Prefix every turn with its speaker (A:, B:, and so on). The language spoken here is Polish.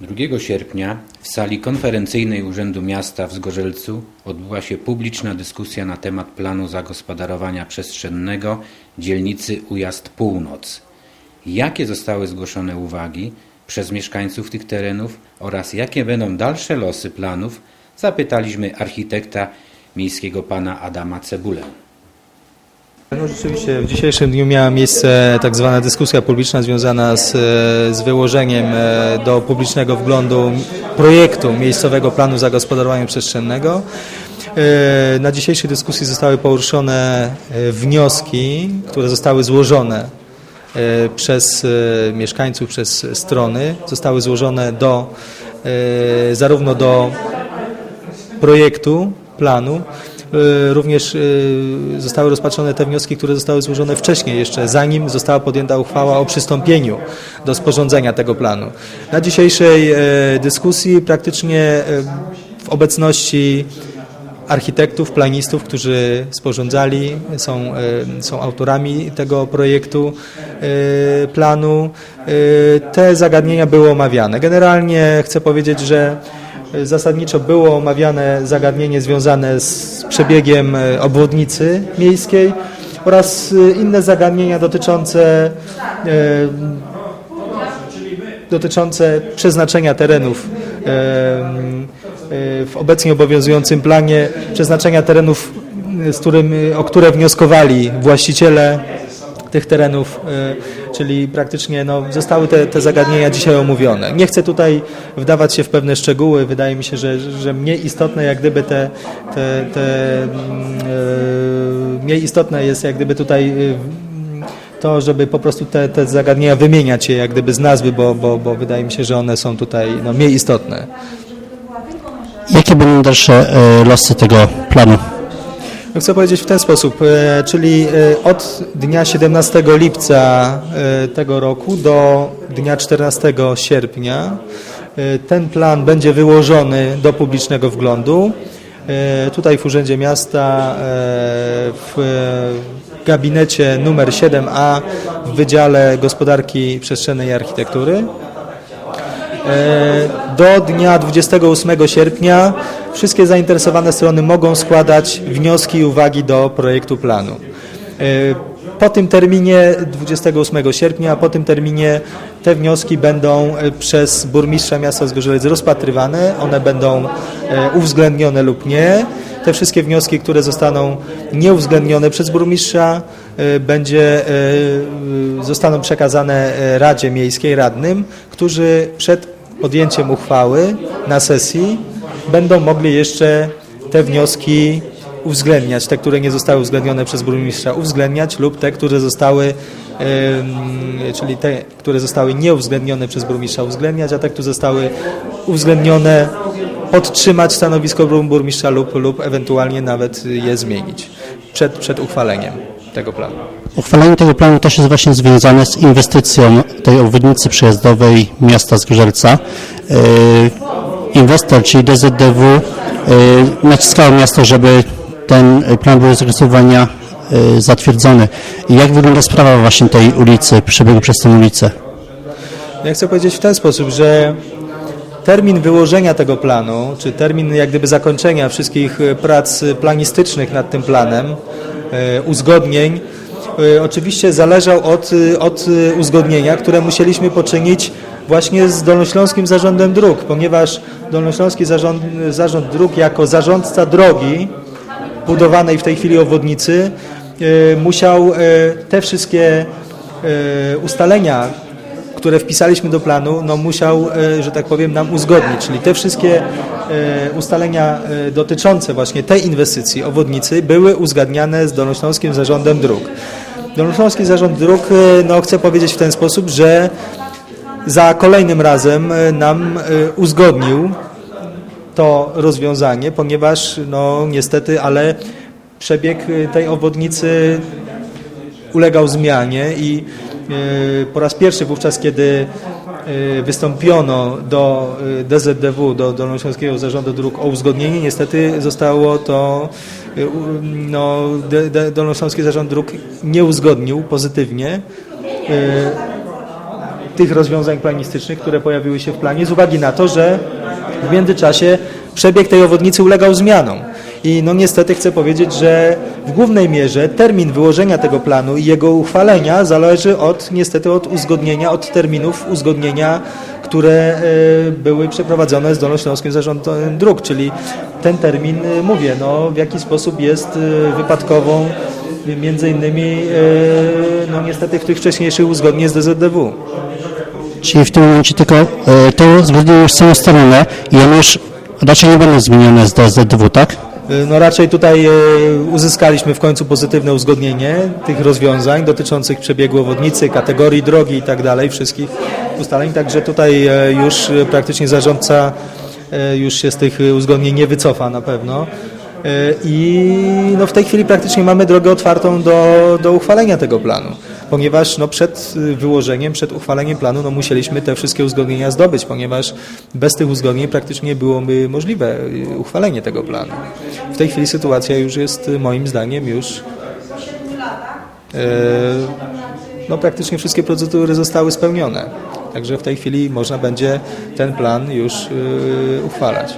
A: 2 sierpnia w sali konferencyjnej Urzędu Miasta w Zgorzelcu odbyła się publiczna dyskusja na temat planu zagospodarowania przestrzennego dzielnicy Ujazd Północ. Jakie zostały zgłoszone uwagi przez mieszkańców tych terenów oraz jakie będą dalsze losy planów, zapytaliśmy architekta miejskiego pana Adama Cebulę.
B: No rzeczywiście w dzisiejszym dniu miała miejsce tak zwana dyskusja publiczna związana z, z wyłożeniem e, do publicznego wglądu projektu miejscowego planu zagospodarowania przestrzennego. E, Na dzisiejszej dyskusji zostały poruszone e, wnioski, które zostały złożone przez mieszkańców, przez strony. Zostały złożone do zarówno do projektu, planu. Y, Również y, zostały rozpatrzone te wnioski, które zostały złożone wcześniej, jeszcze zanim została podjęta uchwała o przystąpieniu do sporządzenia tego planu. Na dzisiejszej e, dyskusji praktycznie e, w obecności architektów, planistów, którzy sporządzali, są, e, są autorami tego projektu planu. Te zagadnienia były omawiane. Generalnie chcę powiedzieć, że zasadniczo było omawiane zagadnienie związane z przebiegiem e, obwodnicy miejskiej oraz e, inne zagadnienia dotyczące e, dotyczące przeznaczenia terenów e, w obecnie obowiązującym planie, przeznaczenia terenów, z którym, o które wnioskowali właściciele tych terenów, e, czyli praktycznie no, zostały te, te zagadnienia dzisiaj omówione. Nie chcę tutaj wdawać się w pewne szczegóły, wydaje mi się, że, że mniej istotne jak gdyby te, te, te e, mniej istotne jest jak gdyby tutaj e, to, żeby po prostu te, te zagadnienia wymieniać je jak gdyby z nazwy, bo, bo, bo wydaje mi się, że one są tutaj no, mniej istotne.
C: Jakie będą dalsze e, losy tego planu?
B: Chcę powiedzieć w ten sposób, e, czyli e, od dnia 17 lipca e, tego roku do dnia 14 sierpnia ten plan będzie wyłożony do publicznego wglądu. Tutaj w Urzędzie Miasta w gabinecie numer 7a w Wydziale Gospodarki Przestrzennej i Architektury. Do dnia 28 sierpnia wszystkie zainteresowane strony mogą składać wnioski i uwagi do projektu planu. E, Po tym terminie 28 sierpnia, po tym terminie te wnioski będą e, przez burmistrza miasta Zgorzelec rozpatrywane, one będą e, uwzględnione lub nie. Te wszystkie wnioski, które zostaną nieuwzględnione przez burmistrza, będzie, zostaną przekazane Radzie Miejskiej, radnym, którzy przed podjęciem uchwały na sesji będą mogli jeszcze te wnioski uwzględniać, te, które nie zostały uwzględnione przez burmistrza, uwzględniać lub te, które zostały, czyli te, które zostały nieuwzględnione przez burmistrza, uwzględniać, a te, które zostały uwzględnione, podtrzymać stanowisko burmistrza lub, lub ewentualnie nawet je zmienić przed, przed uchwaleniem tego planu.
C: Uchwalenie tego planu też jest właśnie związane z inwestycją tej obwodnicy przejazdowej miasta Zgorzelca. E, Inwestor, czyli DZDW, e, naciskało miasto, żeby ten plan był e, zatwierdzony. Jak wygląda sprawa właśnie tej ulicy, przebiegu przez tę ulicę?
B: Ja chcę powiedzieć w ten sposób, że termin wyłożenia tego planu, czy termin jak gdyby zakończenia wszystkich prac planistycznych nad tym planem, uzgodnień, e, oczywiście zależał od, e, od e, uzgodnienia, które musieliśmy poczynić właśnie z Dolnośląskim Zarządem Dróg, ponieważ Dolnośląski Zarząd, Zarząd Dróg jako zarządca drogi budowanej w tej chwili obwodnicy e, musiał e, te wszystkie e, ustalenia, które wpisaliśmy do planu, no musiał, e, że tak powiem, nam uzgodnić. Czyli te wszystkie e, ustalenia e, dotyczące właśnie tej inwestycji obwodnicy były uzgadniane z Dolnośląskim Zarządem Dróg. Dolnośląski Zarząd Dróg, no chcę powiedzieć w ten sposób, że za kolejnym razem nam uzgodnił to rozwiązanie, ponieważ no niestety, ale przebieg tej obwodnicy ulegał zmianie i po raz pierwszy wówczas, kiedy y, wystąpiono do y, DZDW, do Dolnośląskiego Zarządu Dróg o uzgodnienie, niestety zostało to, no, Dolnośląski Zarząd Dróg nie uzgodnił pozytywnie. Tych rozwiązań planistycznych, które pojawiły się w planie, z uwagi na to, że w międzyczasie przebieg tej obwodnicy ulegał zmianom. I no niestety chcę powiedzieć, że w głównej mierze termin wyłożenia tego planu i jego uchwalenia zależy od niestety od uzgodnienia, od terminów uzgodnienia, które e, były przeprowadzone z Dolnośląskim Zarządem Dróg, czyli ten termin, e, mówię, no w jaki sposób jest e, wypadkową między innymi no niestety w tych wcześniejszych uzgodnień z DZDW.
C: Czyli w tym momencie tylko to uzgodnienie już są ustalone i one już raczej nie będą zmienione z DZDW, tak?
B: No raczej tutaj e, uzyskaliśmy w końcu pozytywne uzgodnienie tych rozwiązań dotyczących przebiegu obwodnicy, kategorii drogi i tak dalej, wszystkich ustaleń, także tutaj e, już e, praktycznie zarządca e, już się z tych uzgodnień nie wycofa na pewno. E, I no w tej chwili praktycznie mamy drogę otwartą do, do uchwalenia tego planu, ponieważ no przed y, wyłożeniem, przed uchwaleniem planu no musieliśmy te wszystkie uzgodnienia zdobyć, ponieważ bez tych uzgodnień praktycznie nie byłoby możliwe y, uchwalenie tego planu. W tej chwili sytuacja już jest y, moim zdaniem już no praktycznie wszystkie procedury zostały spełnione. Także w tej chwili można będzie ten plan już uchwalać.